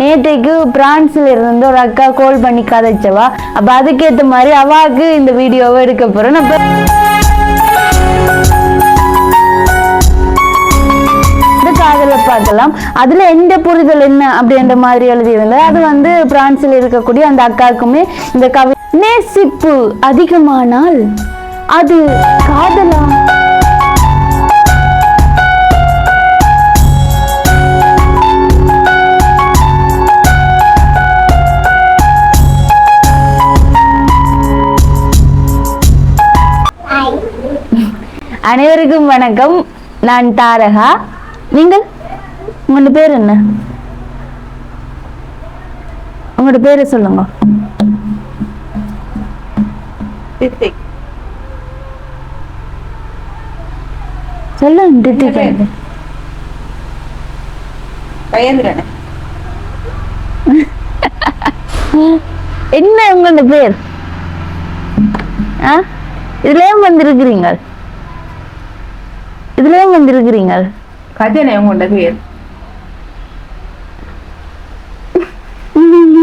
நேற்றைக்கு பிரான்ஸ்ல இருந்து ஒரு அக்கா கால் பண்ணி கதைச்சவா. அப்ப அதுக்கேற்ற மாதிரி அவாக்கு இந்த வீடியோவை எடுக்க போறேன். நம்ம காதலை பார்க்கலாம். அதுல எந்த புரிதல் என்ன அப்படின்ற மாதிரி எழுதியிருந்தது. அது வந்து பிரான்சில் இருக்கக்கூடிய அந்த அக்காவுக்குமே இந்த கவி நேசிப்பு அதிகமானால் அது காதலா? அனைவருக்கும் வணக்கம். நான் தாரகா. நீங்கள்? உங்களோட பேர் என்ன? உங்களோட பேரை சொல்லுங்க. சொல்லுங்க என்ன உங்களோட பேர்? ஆ? இதுலயும் வந்திருக்கிறீங்க இதுலயும் வந்திருக்கிறீங்க. கஜனை உங்களோட பேர்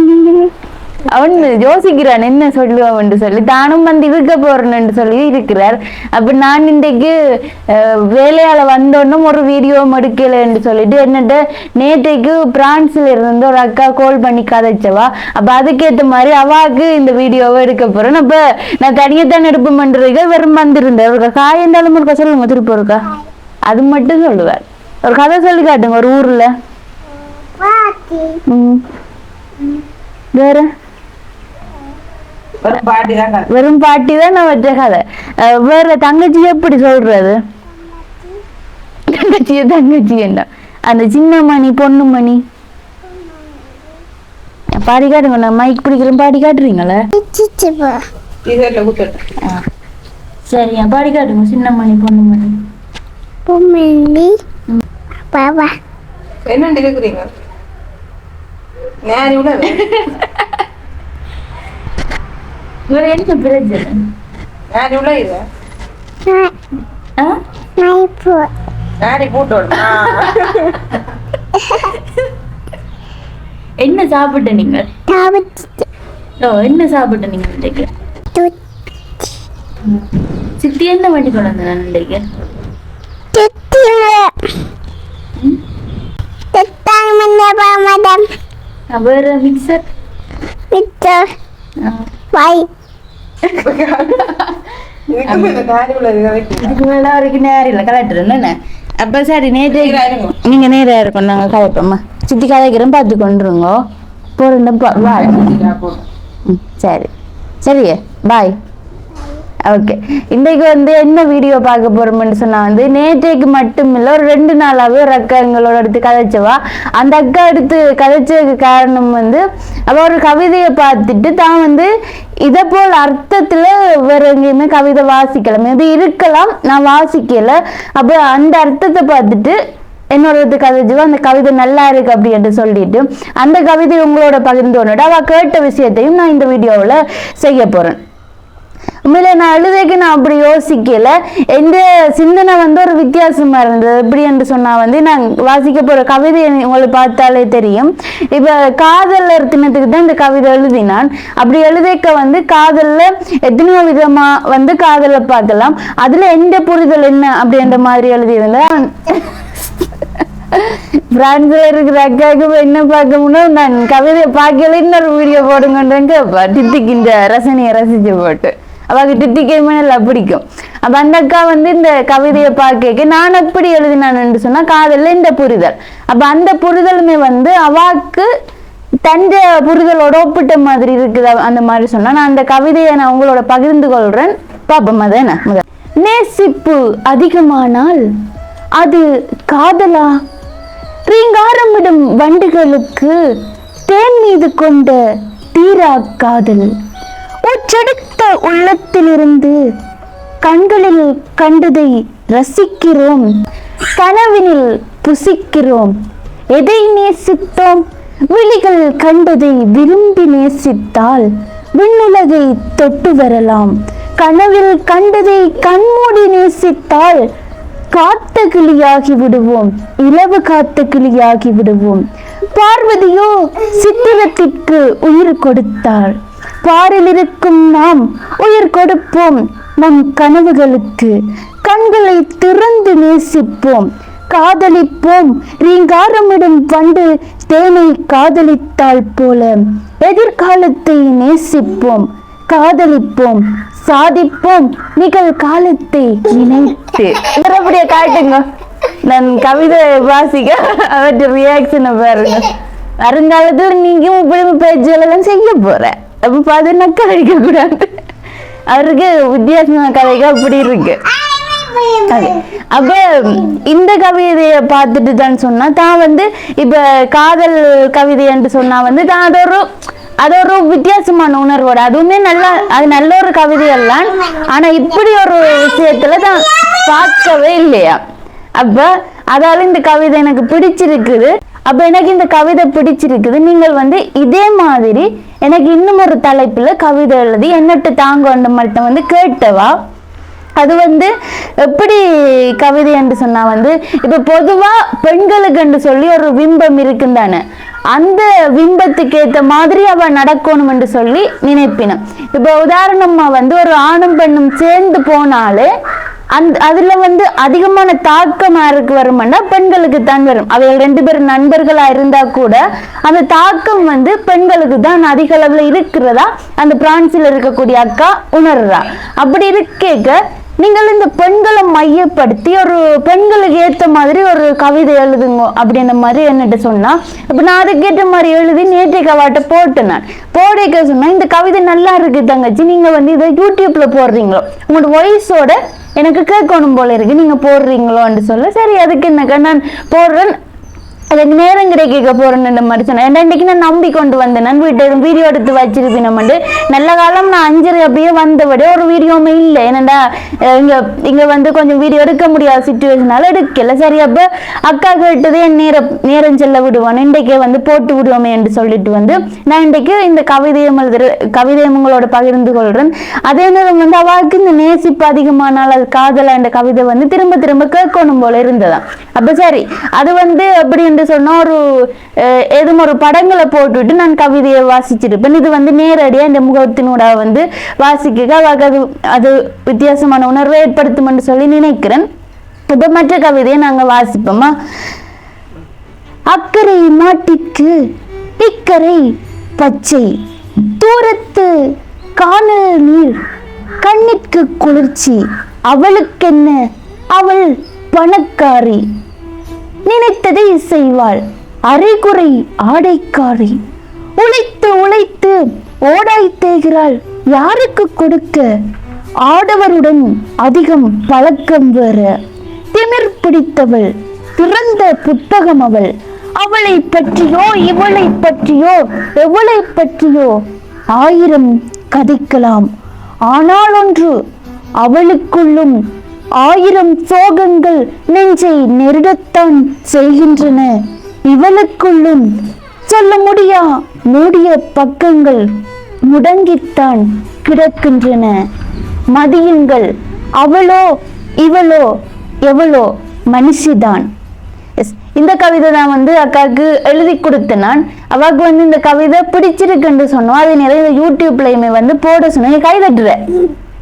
அவன் யோசிக்கிறான் என்ன சொல்லுவான் சொல்லி. தானும் வந்து இருக்க போறேன்னு சொல்லி இருக்கிறார். அப்ப நான் இன்றைக்கு வேலையால வந்தோன்னும் ஒரு வீடியோ எடுக்கலைன்னு சொல்லிட்டு என்னட்ட நேற்றைக்கு பிரான்ஸ்ல இருந்து ஒரு அக்கா கால் பண்ணி கதைச்சவா. அப்ப அதுக்கேத்த மாதிரி அவாக்கு இந்த வீடியோவை எடுக்க போறேன். அப்ப நான் தனியத்தான் எடுப்பு பண்றீங்க வெறும் வந்திருந்தேன் ஒரு காயந்தாலும் இருக்கா? சொல்லுங்க திருப்பி இருக்கா அது மட்டும் சொல்லுவார். ஒரு கதை சொல்லி காட்டுங்க ஒரு ஊர்ல. ம். வேற ஒரு பாட்டி தான் கதை. வெறும் பாட்டி தான் நான் வச்ச கதை. வேற தங்கச்சி எப்படி சொல்றது? தங்கச்சிய தங்கச்சி என்ன? அந்த சின்ன மணி பொண்ணு மணி. பாடி காட்டுங்க நான் மைக் பிடிக்கிறேன் பாடி காட்டுறீங்களா? சரி என் பாடி காட்டுங்க சின்ன மணி பொண்ணு மணி. பொம்மல்லி பாபா என்ன இருக்கிறீங்க நான் இவ்வளவு இது ஆ? நைப்பு நாடி போட்டு என்ன சாப்பிட்ட நீங்க என்ன சாப்பிட்ட நீங்க இன்றைக்கு? சித்தி என்ன வண்டி கொண்டு வந்தேன் இன்றைக்கு? வேற மிக்சர் வித்தர் வை இதுக்கு மேல வரைக்கும் நேரம் இல்லை கலெக்டர் என்ன? அப்ப சரி நேரா இருங்க. நீங்க நேரா இருக்கும் நாங்க கலைப்போம்மா சித்தி கலைக்கிறோம் பார்த்து கொண்டுருங்க. போறேன் பாய் இதா போட்டு. ம், சரி. சரியே பாய் ஓகே இன்றைக்கு வந்து என்ன வீடியோ பார்க்க போகிறோம்னு சொன்னால் வந்து நேற்றைக்கு மட்டும் இல்லை ஒரு ரெண்டு நாளாகவே ஒரு அக்கா எங்களோட எடுத்து கதைச்சவா. அந்த அக்கா எடுத்து கதைச்சதுக்கு காரணம் வந்து அவள் ஒரு கவிதையை பார்த்துட்டு தான் வந்து இதை போல் அர்த்தத்தில் வேறு எங்கேயுமே கவிதை வாசிக்கலாம் இது இருக்கலாம் நான் வாசிக்கலை. அப்போ அந்த அர்த்தத்தை பார்த்துட்டு என்னோட கவிதைவோ அந்த கவிதை நல்லா இருக்கு அப்படின்ட்டு சொல்லிட்டு அந்த கவிதை உங்களோட பகிர்ந்து அவள் கேட்ட விஷயத்தையும் நான் இந்த வீடியோவில் செய்ய போகிறேன் உண்மையில நான் எழுதுக்கு நான் அப்படி யோசிக்கல. எந்த சிந்தனை வந்து ஒரு வித்தியாசமா இருந்தது? எப்படி என்று சொன்னா வந்து நான் வாசிக்க போற கவிதை உங்களுக்கு பார்த்தாலே தெரியும். இப்ப காதலர் தினத்துக்கு தான் இந்த கவிதை எழுதினான். அப்படி எழுதிக்க வந்து காதல்ல எத்தனையோ விதமா வந்து காதலை பார்க்கலாம். அதுல எந்த புரிதல் என்ன அப்படின்ற மாதிரி எழுதியிருந்தேன். பிரான்ஸ்ல இருக்கிற அக்காவுக்கு என்ன பார்க்க நான் கவிதையை பார்க்கல இன்னொரு வீடியோ போடுங்கன்றங்க டித்திக்கு இந்த ரசனையை ரசிச்சு போட்டு. அவக்கு டித்திக்கை நல்லா பிடிக்கும். அப்ப அந்த அக்கா வந்து இந்த கவிதையை பார்க்க நான் எப்படி எழுதினான்னு சொன்னா காதல்ல இந்த புரிதல். அப்ப அந்த புரிதலுமே வந்து அவாக்கு தஞ்ச புரிதலோட ஒப்பிட்ட மாதிரி இருக்குதா அந்த மாதிரி சொன்னா. நான் அந்த கவிதையை நான் உங்களோட பகிர்ந்து கொள்றேன். பாப்போம் அது என்ன? முதல். நேசிப்பு அதிகமானால் அது காதலா? ரீங்காரமிடும் வண்டுகளுக்கு தேன் மீது கொண்ட தீரா காதல். உச்செடுத்த உள்ளத்திலிருந்து கண்களில் கண்டதை ரசிக்கிறோம். கனவினில் புசிக்கிறோம். எதை நேசித்தோம்? விழிகள் கண்டதை விரும்பி நேசித்தால் விண்ணுலகை தொட்டு வரலாம். கனவில் கண்டதை கண்மூடி நேசித்தால் காத்த கிளியாகி விடுவோம். இலவு காத்த கிளியாகி விடுவோம். பார்வதியோ சித்திரத்திற்கு உயிர் கொடுத்தாள். பாரில் இருக்கும் நாம் உயிர் கொடுப்போம். நம் கனவுகளுக்கு கண்களை திறந்து நேசிப்போம். காதலிப்போம். ரீங்காரமிடும் பண்டு தேனை காதலித்தாள் போல எதிர்காலத்தை நேசிப்போம். காதலிப்போம். சாதிப்போம். நிகழ்காலத்தை நினைத்து. அப்படியே காட்டுங்க. நான் கவிதை வாசிக்க அவற்றை ரியாக்ஷனை பாருங்க. வருங்காலத்தில் நீங்களும் இப்படி பேச்சுகளெல்லாம் செய்ய போற. அப்போ பார்த்தீங்கன்னா கதைக்கக்கூடாது கூடாது. அவருக்கு வித்தியாசமான கதைகள் அப்படி இருக்கு. அப்போ இந்த கவிதையை பார்த்துட்டு தான் சொன்னா தான் வந்து இப்போ காதல் கவிதை என்று சொன்னா வந்து தான் அது ஒரு அது ஒரு வித்தியாசமான உணர்வோட. அதுவுமே நல்லா அது நல்ல ஒரு கவிதை எல்லாம் ஆனா இப்படி ஒரு விஷயத்துல தான் பார்க்கவே இல்லையா? அப்ப அதால இந்த கவிதை எனக்கு பிடிச்சிருக்குது. அப்ப எனக்கு இந்த கவிதை பிடிச்சிருக்குது. நீங்கள் வந்து இதே மாதிரி எனக்கு இன்னும் ஒரு தலைப்புல கவிதை எழுதி என்னட்டு தாங்க மட்டும் வந்து கேட்டவா? அது வந்து எப்படி கவிதை என்று சொன்னா வந்து இப்ப பொதுவா பெண்களுக்கு என்று சொல்லி ஒரு பிம்பம் இருக்குன்னு தானே. அந்த விம்பத்துக்கு ஏத்த மாதிரி அவ நடக்கணும் என்று சொல்லி நினைப்பினேன். இப்ப உதாரணமா வந்து ஒரு ஆணும் பெண்ணும் சேர்ந்து போனாலே அந்த அதுல வந்து அதிகமான தாக்கம் யாருக்கு வரும்னா பெண்களுக்கு தான் வரும். அவைகள் ரெண்டு பேரும் நண்பர்களா இருந்தா கூட அந்த தாக்கம் வந்து பெண்களுக்கு தான் அதிக அளவுல இருக்கிறதா? அந்த பிரான்சில் இருக்கக்கூடிய அக்கா உணர்றா. அப்படி இருக்கேக்க நீங்கள் இந்த பெண்களை மையப்படுத்தி ஒரு பெண்களுக்கு ஏற்ற மாதிரி ஒரு கவிதை எழுதுங்க அப்படின்ற மாதிரி என்னட்டு சொன்னா. இப்போ நான் அதுக்கேற்ற மாதிரி எழுதி நேற்றைய கவாட்ட போட்டு நான். போடைக்க சொன்னா இந்த கவிதை நல்லா இருக்கு தங்கச்சி. நீங்க வந்து இதை யூடியூப்ல போடுறீங்களோ? உங்களோட வாய்ஸோட எனக்கு கேட்கணும் போல இருக்கு. நீங்க போடுறீங்களோன்னு சொல்ல. சரி அதுக்கு என்னக்கா நான் போடுறேன். அதுக்கு நேரம் கிடைக்க போறேன்னு மாதிரி சொன்னேன் ஏன்டா இன்னைக்கு நான் நம்பி கொண்டு வந்தேன். நான் வீட்டு வீடியோ எடுத்து வச்சிருப்பேன் நம்ம நல்ல காலம் நான் அஞ்சரை அப்படியே வந்தபடி ஒரு வீடியோவுமே இல்லை. என்னடா இங்க இங்க வந்து கொஞ்சம் வீடியோ எடுக்க முடியாத சுச்சுவேஷனால எடுக்கல. சரி அப்ப அக்கா கேட்டதே நேரம் நேரம் செல்ல விடுவான். இன்றைக்கே வந்து போட்டு விடுவோமே என்று சொல்லிட்டு வந்து நான் இன்றைக்கு இந்த கவிதையம் எழுதுற கவிதையை உங்களோட பகிர்ந்து கொள்றேன். அதே நேரம் வந்து அவாவுக்கு இந்த நேசிப்பு அதிகமானால் அது காதலா என்ற கவிதை வந்து திரும்ப திரும்ப கேட்கணும் போல இருந்ததா அப்ப சரி அது வந்து எப்படி என்று சொன்னால் ஒரு ஏதும் ஒரு படங்களை போட்டுவிட்டு நான் கவிதையை வாசிச்சிருப்பேன். இது வந்து நேரடியா இந்த முகத்தினூட வந்து வாசிக்க அது அது வித்தியாசமான உணர்வை ஏற்படுத்தும் என்று சொல்லி நினைக்கிறேன். இப்போ மற்ற கவிதையை நாங்க வாசிப்போமா? அக்கறை மாட்டிற்கு இக்கரை பச்சை. தூரத்து காணல் நீர் கண்ணிற்கு குளிர்ச்சி. அவளுக்கென்ன? அவள் பணக்காரி. நினைத்ததை செய்வாள். அரைகுறை ஆடைக்காரி. உழைத்து உழைத்து ஓடாய் தேய்கிறாள் யாருக்கு கொடுக்க? ஆடவருடன் அதிகம் பழக்கம் வேற. திமிர் பிடித்தவள் திறந்த புத்தகம் அவள். அவளை பற்றியோ இவளை பற்றியோ எவளை பற்றியோ ஆயிரம் கதைக்கலாம். ஆனால் ஒன்று அவளுக்குள்ளும் ஆயிரம் சோகங்கள் நெஞ்சை நெருடத்தான் செய்கின்றன. இவளுக்குள்ளும் சொல்ல முடியா? மூடிய பக்கங்கள் முடங்கித்தான் கிடக்கின்றன. மதியுங்கள் அவளோ இவளோ எவளோ மனுஷிதான். எஸ் இந்த கவிதை தான் வந்து அக்காவுக்கு எழுதி கொடுத்த நான். அவாக்கு வந்து இந்த கவிதை பிடிச்சிருக்குன்னு சொன்னோம். அதே நேரம் இந்த வந்து போட சொன்னோம். நீ கை தட்டுற.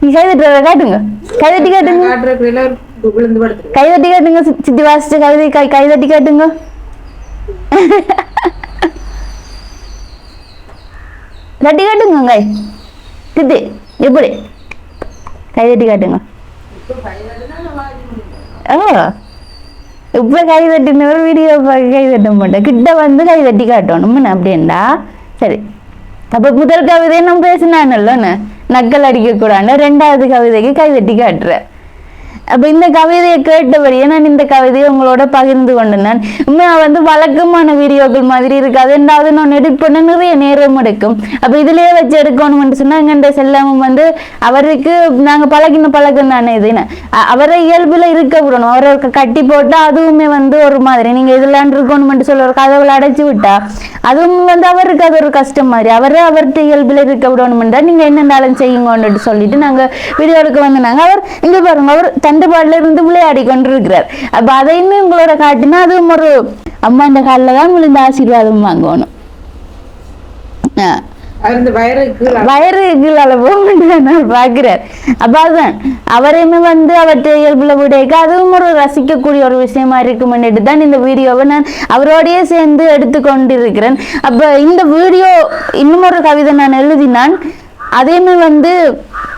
நீ கை தட்டுறத காட்டுங்க. கை தட்டி காட்டுங்க. கை தட்டி காட்டுங்க சித்தி வாசிச்ச கவிதை கை கை தட்டி காட்டுங்க. தட்டி காட்டுங்க கை. சித்தி எப்படி? கை தட்டி காட்டுங்க. ஓ இப்ப கை தட்டின ஒரு வீடியோ கை தட்ட மாட்டேன். கிட்ட வந்து கை தட்டி காட்டணும். அப்படின்டா சரி. அப்ப முதல் கவிதை நம்ம பேசினானல்லன்னு. நக்கல் அடிக்க ரெண்டாவது கவிதைக்கு கை தட்டி காட்டுறேன். அப்ப இந்த கவிதையை கேட்டபடியே நான் இந்த கவிதையை உங்களோட பகிர்ந்து கொண்டிருந்தேன் நான் உண்மையா வந்து வழக்கமான வீடியோக்கள் மாதிரி இருக்காது. ரெண்டாவது நான் எடிட் பண்ண நிறைய நேரம் எடுக்கும். அப்ப இதுலயே வச்சு எடுக்கணும்னு சொன்னா எங்கண்ட செல்லமும் வந்து அவருக்கு நாங்க பழகின பழக்கம் தானே இதுன்னு அவரை இயல்புல இருக்க விடணும். அவரை கட்டி போட்டா அதுவுமே வந்து ஒரு மாதிரி. நீங்க இதுலான் இருக்கணும்னு சொல்ல ஒரு கதவுல அடைச்சு விட்டா அதுவும் வந்து அவருக்கு அது ஒரு கஷ்டம் மாதிரி. அவரை அவர்கிட்ட இயல்புல இருக்க விடணும்ன்றா நீங்க என்னென்னாலும் செய்யுங்கன்னு சொல்லிட்டு நாங்க வீடியோவுக்கு எடுக்க வந்தாங்க அவர் இங்க பாருங்க அவர் தன் ரெண்டு பாடல இருந்து விளையாடி கொண்டிருக்கிறார். அப்ப அதையுமே உங்களோட காட்டினா அதுவும் ஒரு அம்மா இந்த காலில் தான் விழுந்து ஆசீர்வாதம் வாங்கணும். வயிறு போக பாக்குறார் அப்ப அதுதான். அவரையுமே வந்து அவற்றை இயல்புல விடைக்க அதுவும் ஒரு ரசிக்கக்கூடிய ஒரு விஷயமா இருக்குமென்னுட்டு தான் இந்த வீடியோவை நான் அவரோடயே சேர்ந்து எடுத்து கொண்டிருக்கிறேன் அப்ப இந்த வீடியோ இன்னும் ஒரு கவிதை நான் எழுதினான். அதையுமே வந்து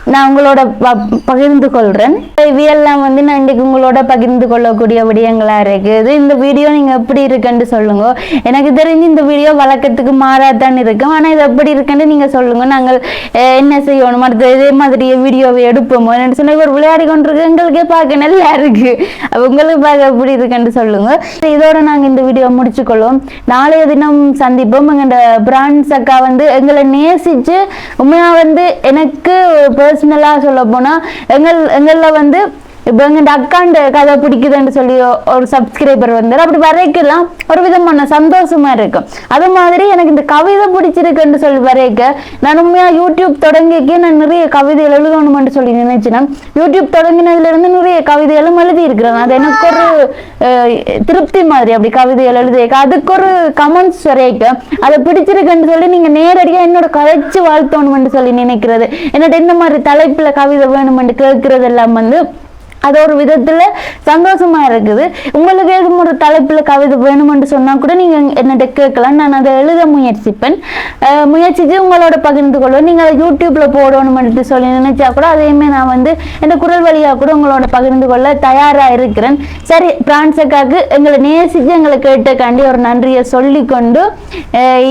நான் உங்களோட ப- பகிர்ந்து கொள்றேன். இவையெல்லாம் வந்து நான் இன்றைக்கு உங்களோட பகிர்ந்து கொள்ளக்கூடிய விடயங்களாக இருக்குது. இந்த வீடியோ நீங்க எப்படி இருக்குன்னு சொல்லுங்க. எனக்கு தெரிஞ்சு இந்த வீடியோ வழக்கத்துக்கு மாறாதான் இருக்கும். ஆனா இது எப்படி இருக்குன்னு நீங்க சொல்லுங்க. நாங்கள் என்ன செய்யணும்? அடுத்த இதே மாதிரி வீடியோவை எடுப்போமோ என்ன சொன்னா ஒரு விளையாடி கொண்டிருக்கு எங்களுக்கே பார்க்க நல்லா இருக்கு. உங்களுக்கு பார்க்க எப்படி இருக்குன்னு சொல்லுங்க. இதோட நாங்க இந்த வீடியோ முடிச்சுக்கொள்வோம். நாளைய தினம் சந்திப்போம். எங்க பிரான்ஸ் அக்கா வந்து எங்களை நேசிச்சு உண்மையாக வந்து எனக்கு பர்சனலாக சொல்ல போனால் எங்கள் எங்களில் வந்து இப்போ எங்க அக்காண்ட கதை பிடிக்குதுன்னு சொல்லி ஒரு சப்ஸ்கிரைபர் வந்தார். அப்படி வரைக்கலாம் ஒரு விதமான சந்தோஷமா இருக்கும் அது மாதிரி எனக்கு இந்த கவிதை பிடிச்சிருக்குன்னு சொல்லி வரைக்க நான் உண்மையாக யூடியூப் தொடங்கிக்கே நான் நிறைய கவிதை எழுதணும்னு சொல்லி நினைச்சினேன். யூடியூப் தொடங்கினதுலேருந்து நிறைய கவிதைகளும் எழுதியிருக்கிறேன். அது எனக்கு ஒரு திருப்தி மாதிரி அப்படி கவிதைகள் எழுதியிருக்க. அதுக்கு ஒரு கமெண்ட்ஸ் வரைக்க அதை பிடிச்சிருக்குன்னு சொல்லி நீங்கள் நேரடியாக என்னோட கதைச்சு வாழ்த்தணும்னு சொல்லி நினைக்கிறது. என்னோட இந்த மாதிரி தலைப்பில் கவிதை வேணுமென்று கேட்கறது எல்லாம் வந்து அது ஒரு விதத்தில் சந்தோஷமாக இருக்குது. உங்களுக்கு எதுவும் ஒரு தலைப்பில் கவிதை வேணுமென்று சொன்னால் கூட நீங்கள் என்னட்ட கேட்கலாம். நான் அதை எழுத முயற்சிப்பேன். முயற்சித்து உங்களோட பகிர்ந்து கொள்வேன். நீங்கள் அதை யூடியூப்பில் போடணும்னு சொல்லி நினைச்சா கூட அதையுமே நான் வந்து இந்த குரல் வழியாக கூட உங்களோட பகிர்ந்து கொள்ள தயாராக இருக்கிறேன். சரி பிரான்சக்காக்கு எங்களை நேசித்து எங்களை கேட்டக்காண்டி ஒரு நன்றியை சொல்லிக்கொண்டு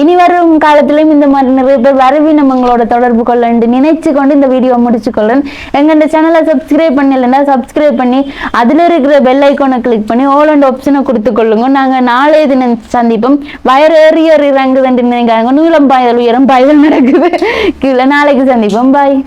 இனி வரும் காலத்திலையும் இந்த மாதிரி நிறைய பேர் வரவி நம்ம உங்களோட தொடர்பு கொள்ள நினைச்சு கொண்டு இந்த வீடியோ முடிச்சு எங்கள் எங்க இந்த சேனலை சப்ஸ்கிரைப் பண்ணலைன்னா சப்ஸ்கிரைப் பண்ணி அதுல இருக்கிற பெல் ஐக்கோனை கிளிக் பண்ணி ஆல் அண்ட் ஆப்ஷனை கொடுத்து கொள்ளுங்க. நாங்க நாளைய தினம் சந்திப்போம். வயறு ஏறி ஏறி இறங்குதுன்னு நினைக்கிறாங்க. நீளம் பாய்தல் உயரம் பாய்தல் நடக்குது. கீழே நாளைக்கு சந்திப்போம். பாய்